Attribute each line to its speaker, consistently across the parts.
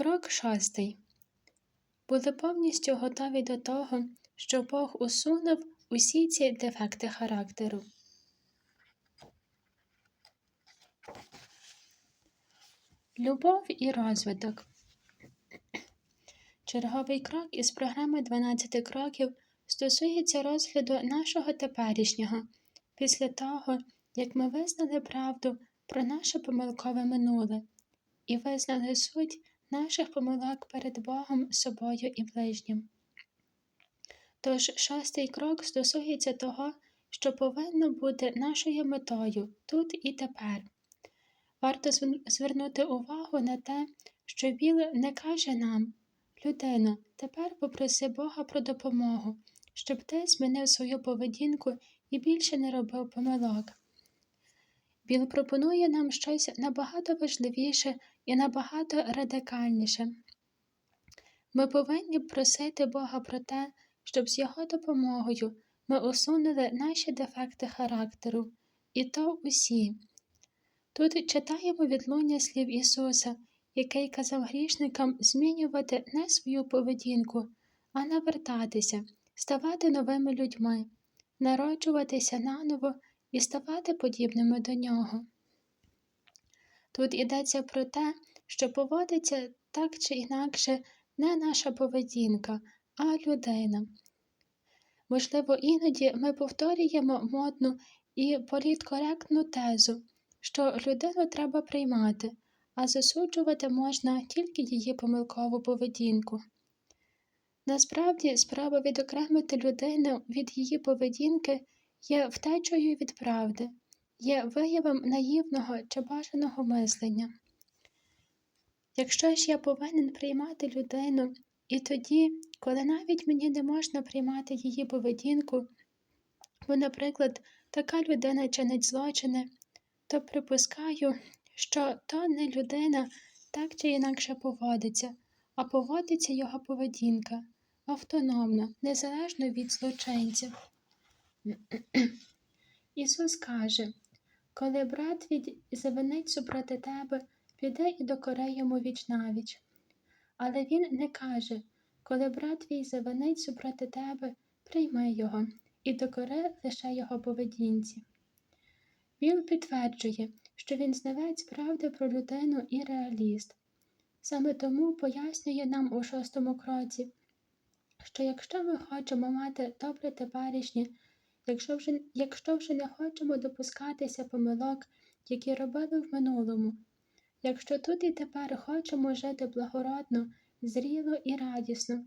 Speaker 1: Крок шостий. Були повністю готові до того, що Бог усунув усі ці дефекти характеру. Любов і розвиток. Черговий крок із програми 12 кроків стосується розгляду нашого теперішнього після того, як ми визнали правду про наше помилкове минуле і визнали суть наших помилок перед Богом, собою і ближнім. Тож шостий крок стосується того, що повинно бути нашою метою тут і тепер. Варто звернути увагу на те, що Біл не каже нам, людино, тепер попроси Бога про допомогу, щоб ти змінив свою поведінку і більше не робив помилок. Біл пропонує нам щось набагато важливіше і набагато радикальніше. Ми повинні просити Бога про те, щоб з Його допомогою ми усунули наші дефекти характеру, і то усі. Тут читаємо відлуння слів Ісуса, який казав грішникам змінювати не свою поведінку, а навертатися, ставати новими людьми, народжуватися наново і ставати подібними до нього. Тут йдеться про те, що поводиться так чи інакше не наша поведінка, а людина. Можливо, іноді ми повторюємо модну і політкоректну тезу, що людину треба приймати, а засуджувати можна тільки її помилкову поведінку. Насправді, справа відокремити людину від її поведінки є втечею від правди, є виявом наївного чи бажаного мислення. Якщо ж я повинен приймати людину, і тоді, коли навіть мені не можна приймати її поведінку, бо, наприклад, така людина чинить злочини, то припускаю, що то не людина так чи інакше поводиться, а поводиться його поведінка автономно, незалежно від злочинців. Ісус каже, коли брат від завинить супроти тебе, піде і докори йому віч навіч. Але він не каже, коли брат твій завинить супроти тебе, прийми його і докори лише його поведінці. Він підтверджує, що він знавець правди про людину і реаліст. Саме тому пояснює нам у шостому кроці, що якщо ми хочемо мати добре теперішнє, якщо вже, якщо вже не хочемо допускатися помилок, які робили в минулому, якщо тут і тепер хочемо жити благородно, зріло і радісно,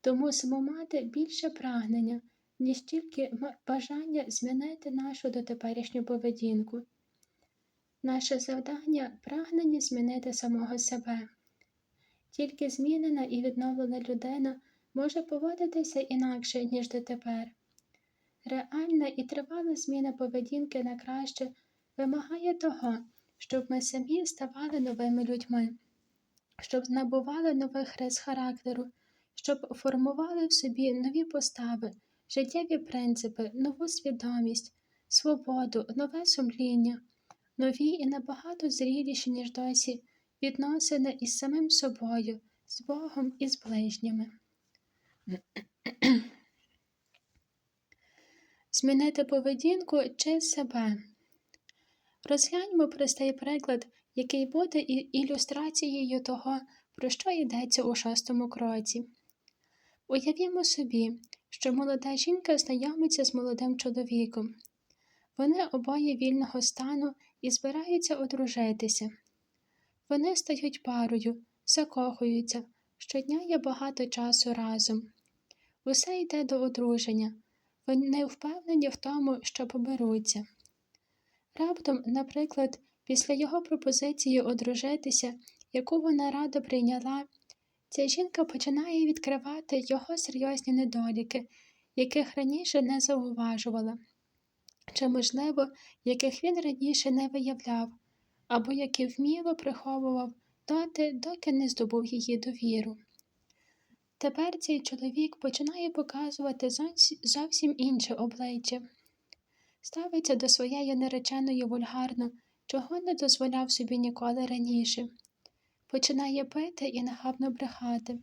Speaker 1: то мусимо мати більше прагнення, ніж тільки бажання змінити нашу дотеперішню поведінку. Наше завдання прагнення змінити самого себе. Тільки змінена і відновлена людина може поводитися інакше, ніж дотепер. Реальна і тривала зміна поведінки на краще вимагає того, щоб ми самі ставали новими людьми, щоб набували нових рис характеру, щоб формували в собі нові постави, життєві принципи, нову свідомість, свободу, нове сумління, нові і набагато зріліші, ніж досі, відносини із самим собою, з Богом і з ближніми. Змінити поведінку чи себе. Розгляньмо простий приклад, який буде ілюстрацією того, про що йдеться у шостому кроці. Уявімо собі, що молода жінка знайомиться з молодим чоловіком. Вони обоє вільного стану і збираються одружитися. Вони стають парою, закохуються, щодня є багато часу разом. Усе йде до одруження. Вони впевнені в тому, що поберуться. Раптом, наприклад, після його пропозиції одружитися, яку вона радо прийняла, ця жінка починає відкривати його серйозні недоліки, яких раніше не зауважувала, чи, можливо, яких він раніше не виявляв, або які вміло приховував доти, доки не здобув її довіру. Тепер цей чоловік починає показувати зовсім інше обличчя, ставиться до своєї нареченої вульгарно, чого не дозволяв собі ніколи раніше. починає пити і нахабно брехати.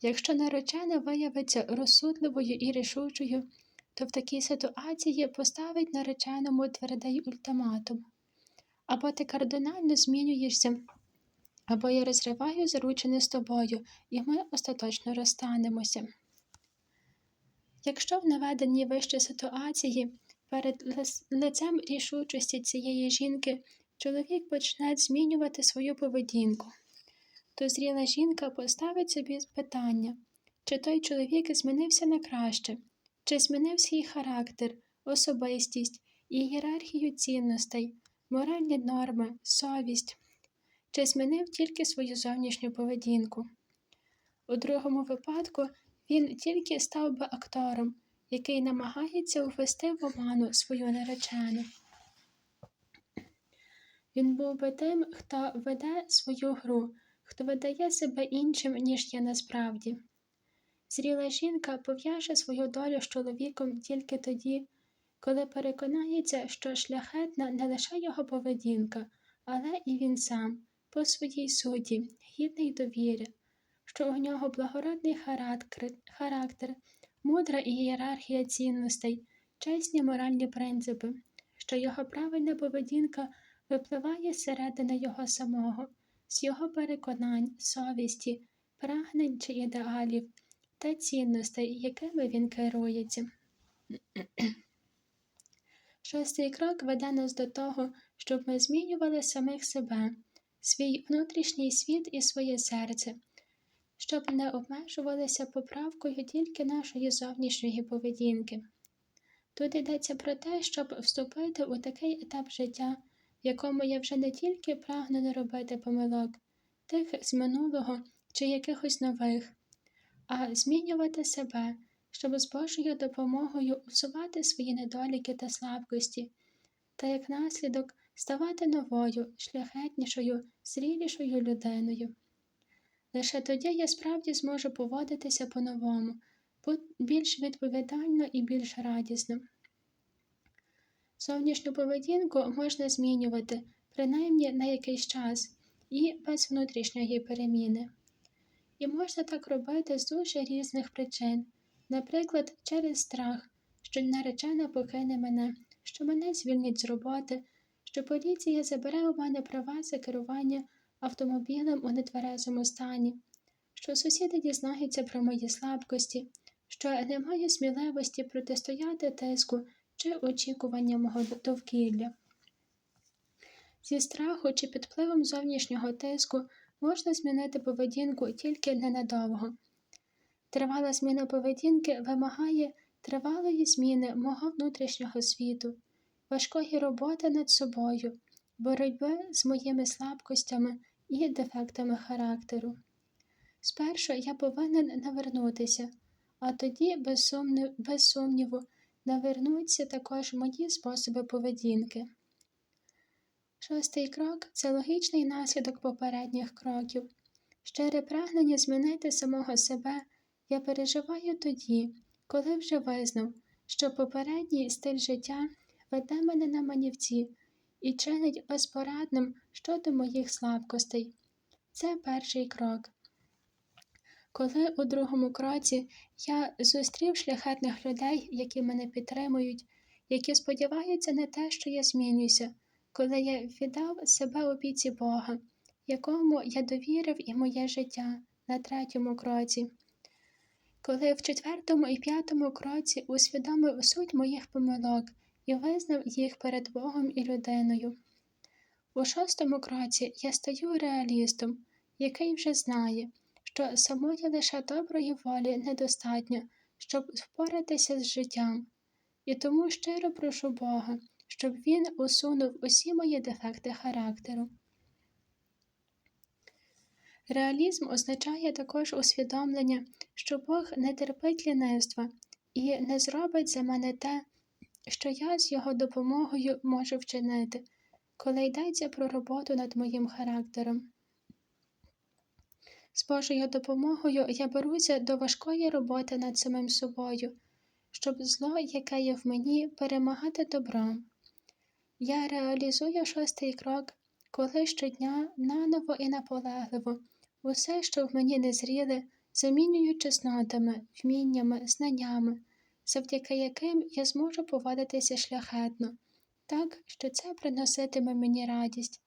Speaker 1: Якщо наречена виявиться розсудливою і рішучою, то в такій ситуації поставить нареченому твердий ультиматум. Або ти кардинально змінюєшся, або я розриваю заручене з тобою, і ми остаточно розстанемося. Якщо в наведеній вище ситуації перед лицем рішучості цієї жінки чоловік почне змінювати свою поведінку, то зріла жінка поставить собі питання, чи той чоловік змінився на краще, чи змінив свій характер, особистість, ієрархію цінностей, моральні норми, совість, чи змінив тільки свою зовнішню поведінку. У другому випадку він тільки став би актором, який намагається ввести в оману свою наречену. Він був би тим, хто веде свою гру, хто видає себе іншим, ніж є насправді. Зріла жінка пов'яже свою долю з чоловіком тільки тоді, коли переконається, що шляхетна не лише його поведінка, але і він сам, по своїй суті, гідний довіри, що у нього благородний характер мудра ієрархія цінностей, чесні моральні принципи, що його правильна поведінка випливає зсередини його самого, з його переконань, совісті, прагнень чи ідеалів та цінностей, якими він керується. Шостий крок веде нас до того, щоб ми змінювали самих себе, свій внутрішній світ і своє серце, щоб не обмежувалися поправкою тільки нашої зовнішньої поведінки. Тут йдеться про те, щоб вступити у такий етап життя, в якому я вже не тільки прагну не робити помилок, тих з минулого чи якихось нових, а змінювати себе, щоб з Божою допомогою усувати свої недоліки та слабкості, та як наслідок ставати новою, шляхетнішою, зрілішою людиною. Лише тоді я справді зможу поводитися по-новому, більш відповідально і більш радісно. Зовнішню поведінку можна змінювати, принаймні на якийсь час, і без внутрішньої переміни. І можна так робити з дуже різних причин, наприклад, через страх, що наречена покине мене, що мене звільнять з роботи, що поліція забере у мене права за керування автомобілем у нетверезому стані, що сусіди дізнаються про мої слабкості, що не маю сміливості протистояти тиску чи очікування мого довкілля. Зі страху чи під впливом зовнішнього тиску можна змінити поведінку тільки ненадовго. Тривала зміна поведінки вимагає тривалої зміни мого внутрішнього світу, важкої роботи над собою, боротьби з моїми слабкостями і дефектами характеру. Спершу я повинен навернутися, а тоді, без, сумнів, без сумніву, навернуться також мої способи поведінки. Шостий крок це логічний наслідок попередніх кроків. Щире прагнення змінити самого себе я переживаю тоді, коли вже визнав, що попередній стиль життя веде мене на манівці і чинить безпорадним щодо моїх слабкостей. Це перший крок. Коли у другому кроці я зустрів шляхетних людей, які мене підтримують, які сподіваються на те, що я змінюся, коли я віддав себе опіці Бога, якому я довірив і моє життя на третьому кроці, коли в четвертому і п'ятому кроці усвідомив суть моїх помилок і визнав їх перед Богом і людиною. У шостому кроці я стаю реалістом, який вже знає, що самої лише доброї волі недостатньо, щоб впоратися з життям, і тому щиро прошу Бога, щоб Він усунув усі мої дефекти характеру. Реалізм означає також усвідомлення, що Бог не терпить лінивства і не зробить за мене те, що я з його допомогою можу вчинити, коли йдеться про роботу над моїм характером. З Божою допомогою я беруся до важкої роботи над самим собою, щоб зло, яке є в мені, перемагати добром. Я реалізую шостий крок, коли щодня наново і наполегливо усе, що в мені не зріле, замінюю чеснотами, вміннями, знаннями, завдяки яким я зможу поводитися шляхетно, так, що це приноситиме мені радість,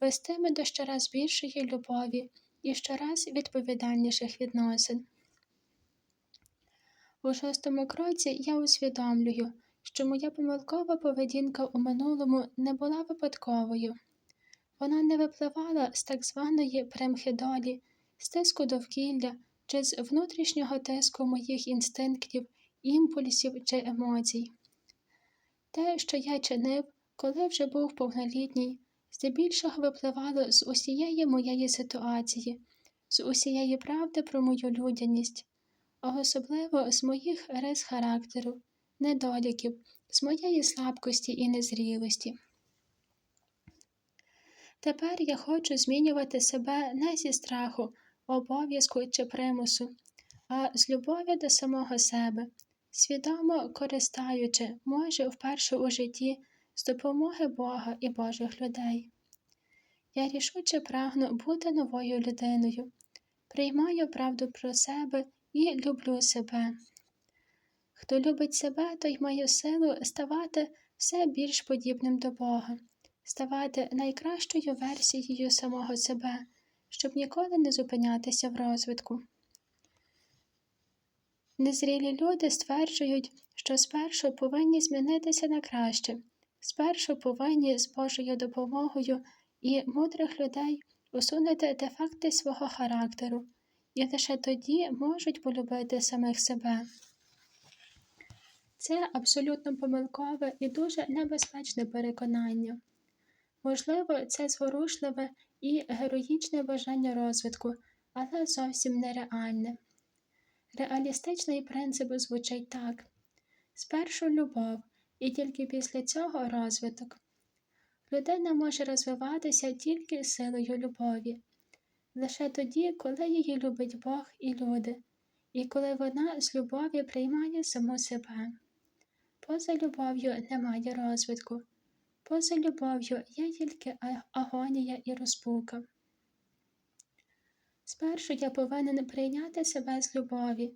Speaker 1: вестиме до щораз більшої любові і щораз відповідальніших відносин. У шостому кроці я усвідомлюю, що моя помилкова поведінка у минулому не була випадковою. Вона не випливала з так званої примхи долі, з тиску довкілля чи з внутрішнього тиску моїх інстинктів, імпульсів чи емоцій. Те, що я чинив, коли вже був повнолітній, здебільшого випливало з усієї моєї ситуації, з усієї правди про мою людяність, особливо з моїх рис характеру, недоліків, з моєї слабкості і незрілості. Тепер я хочу змінювати себе не зі страху, обов'язку чи примусу, а з любові до самого себе, свідомо користаючи, може, вперше у житті з допомоги Бога і Божих людей. Я рішуче прагну бути новою людиною, приймаю правду про себе і люблю себе. Хто любить себе, той має силу ставати все більш подібним до Бога, ставати найкращою версією самого себе, щоб ніколи не зупинятися в розвитку. Незрілі люди стверджують, що спершу повинні змінитися на краще, спершу повинні з Божою допомогою і мудрих людей усунути дефекти свого характеру, і лише тоді можуть полюбити самих себе. Це абсолютно помилкове і дуже небезпечне переконання. Можливо, це зворушливе і героїчне бажання розвитку, але зовсім нереальне. Реалістичний принцип звучить так: спершу любов, і тільки після цього розвиток. Людина може розвиватися тільки силою любові, лише тоді, коли її любить Бог і люди, і коли вона з любові приймає саму себе. Поза любов'ю немає розвитку, поза любов'ю є тільки агонія і розпука. Спершу я повинен прийняти себе з любові,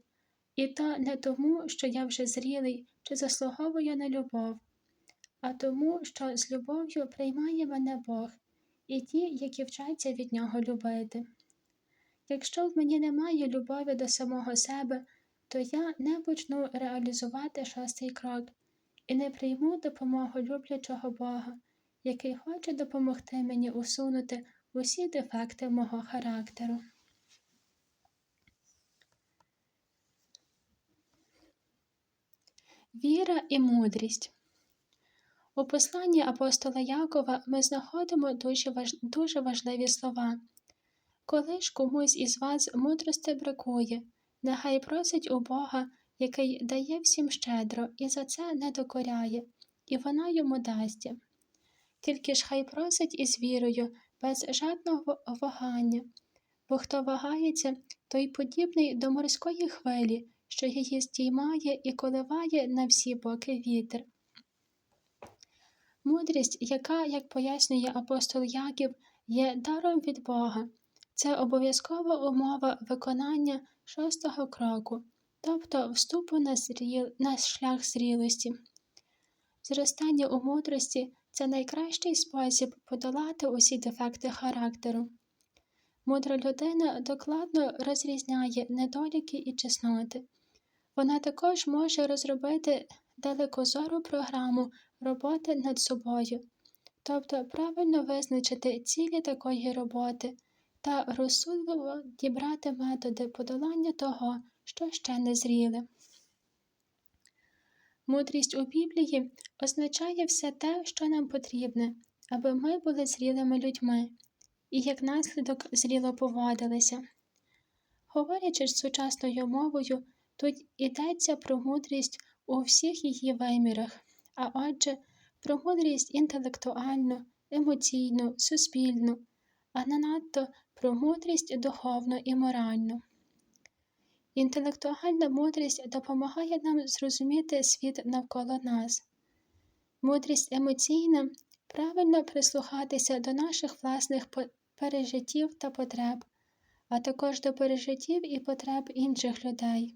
Speaker 1: і то не тому, що я вже зрілий чи заслуговую на любов, а тому, що з любов'ю приймає мене Бог і ті, які вчаться від нього любити. Якщо в мені немає любові до самого себе, то я не почну реалізувати шостий крок і не прийму допомогу люблячого Бога, який хоче допомогти мені усунути усі дефекти мого характеру. Віра і мудрість. У посланні апостола Якова ми знаходимо дуже важ... дуже важливі слова. Коли ж комусь із вас мудрости бракує, нехай просить у Бога, який дає всім щедро і за це не докоряє, і вона йому дасть. Тільки ж хай просить із вірою, без жадного вагання, бо хто вагається, той подібний до морської хвилі, що її здіймає і коливає на всі боки вітер. Мудрість, яка, як пояснює апостол Яків, є даром від Бога, це обов'язкова умова виконання шостого кроку, тобто вступу на, зріл... на шлях зрілості. Зростання у мудрості це найкращий спосіб подолати усі дефекти характеру. Мудра людина докладно розрізняє недоліки і чесноти. Вона також може розробити далекозору програму роботи над собою, тобто правильно визначити цілі такої роботи та розсудливо дібрати методи подолання того, що ще не зріле. Мудрість у Біблії означає все те, що нам потрібне, аби ми були зрілими людьми і як наслідок зріло поводилися. Говорячи з сучасною мовою, тут йдеться про мудрість у всіх її вимірах, а отже, про мудрість інтелектуальну, емоційну, суспільну, а не надто про мудрість духовну і моральну. Інтелектуальна мудрість допомагає нам зрозуміти світ навколо нас. Мудрість емоційна правильно прислухатися до наших власних пережиттів та потреб, а також до пережиттів і потреб інших людей.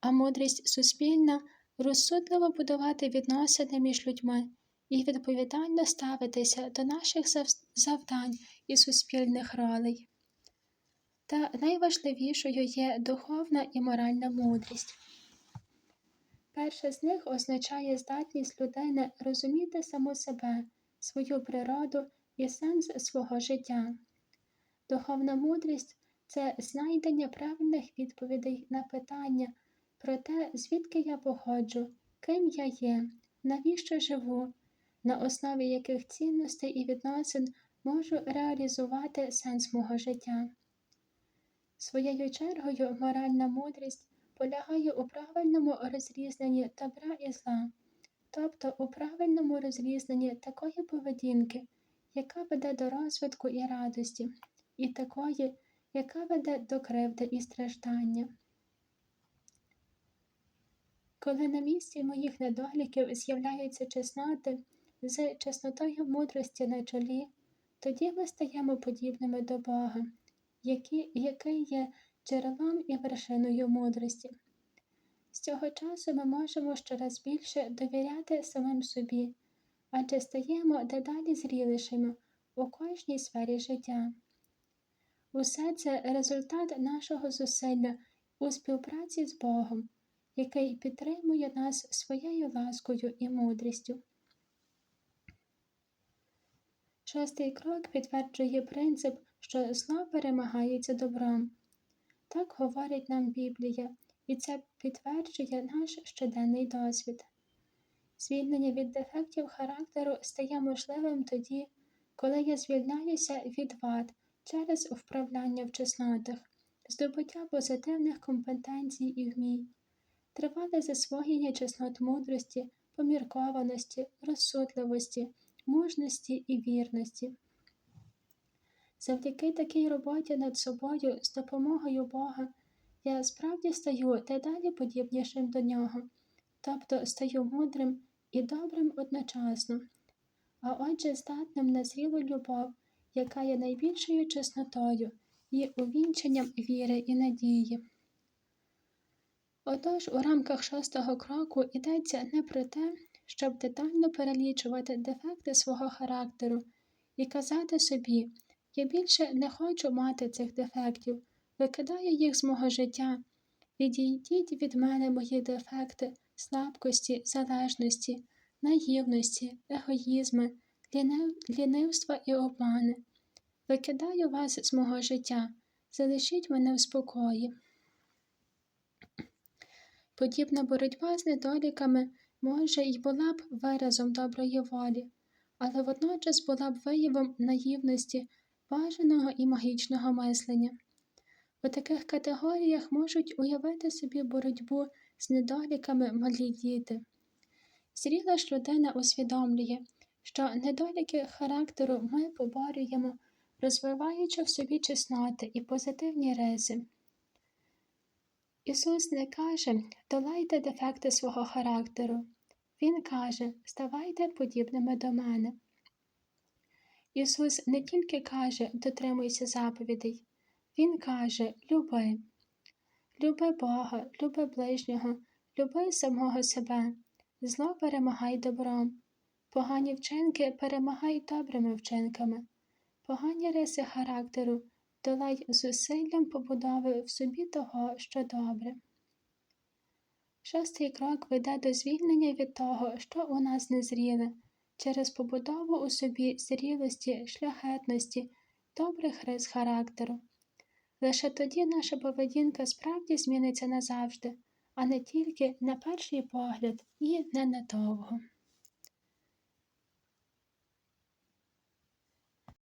Speaker 1: А мудрість суспільна розсудливо будувати відносини між людьми і відповідально ставитися до наших завдань і суспільних ролей. Та найважливішою є духовна і моральна мудрість. Перша з них означає здатність людини розуміти саму себе, свою природу і сенс свого життя. Духовна мудрість це знайдення правильних відповідей на питання про те, звідки я походжу, ким я є, навіщо живу, на основі яких цінностей і відносин можу реалізувати сенс мого життя. Своєю чергою моральна мудрість полягає у правильному розрізненні добра і зла, тобто у правильному розрізненні такої поведінки, яка веде до розвитку і радості, і такої, яка веде до кривди і страждання. Коли на місці моїх недоліків з'являються чесноти з чеснотою мудрості на чолі, тоді ми стаємо подібними до Бога, який, який є джерелом і вершиною мудрості. З цього часу ми можемо щораз більше довіряти самим собі, адже стаємо дедалі зрілішими у кожній сфері життя. Усе це результат нашого зусилля у співпраці з Богом, який підтримує нас своєю ласкою і мудрістю. Шостий крок підтверджує принцип, що зло перемагається добром. Так говорить нам Біблія, і це підтверджує наш щоденний досвід. Звільнення від дефектів характеру стає можливим тоді, коли я звільняюся від вад через вправляння в чеснотах, здобуття позитивних компетенцій і вмінь, тривале засвоєння чеснот мудрості, поміркованості, розсудливості, мужності і вірності. Завдяки такій роботі над собою з допомогою Бога я справді стаю дедалі подібнішим до нього, тобто стаю мудрим і добрим одночасно, а отже, здатним на зрілу любов, яка є найбільшою чеснотою і увінченням віри і надії. Отож, у рамках шостого кроку йдеться не про те, щоб детально перелічувати дефекти свого характеру і казати собі, я більше не хочу мати цих дефектів, викидаю їх з мого життя. Відійдіть від мене мої дефекти, слабкості, залежності, наївності, егоїзми, лінив... лінивства і обмани. Викидаю вас з мого життя, залишіть мене в спокої. Подібна боротьба з недоліками може й була б виразом доброї волі, але водночас була б виявом наївності, бажаного і магічного мислення. У таких категоріях можуть уявити собі боротьбу з недоліками малі діти. Зріла ж людина усвідомлює, що недоліки характеру ми поборюємо, розвиваючи в собі чесноти і позитивні риси. Ісус не каже, долайте дефекти свого характеру. Він каже, ставайте подібними до мене. Ісус не тільки каже, дотримуйся заповідей, Він каже, люби, люби Бога, люби ближнього, люби самого себе, зло перемагай добром, погані вчинки перемагай добрими вчинками, погані риси характеру долай зусиллям побудови в собі того, що добре. Шостий крок веде до звільнення від того, що у нас незріле, через побудову у собі зрілості, шляхетності, добрих рис характеру. Лише тоді наша поведінка справді зміниться назавжди, а не тільки на перший погляд і ненадовго.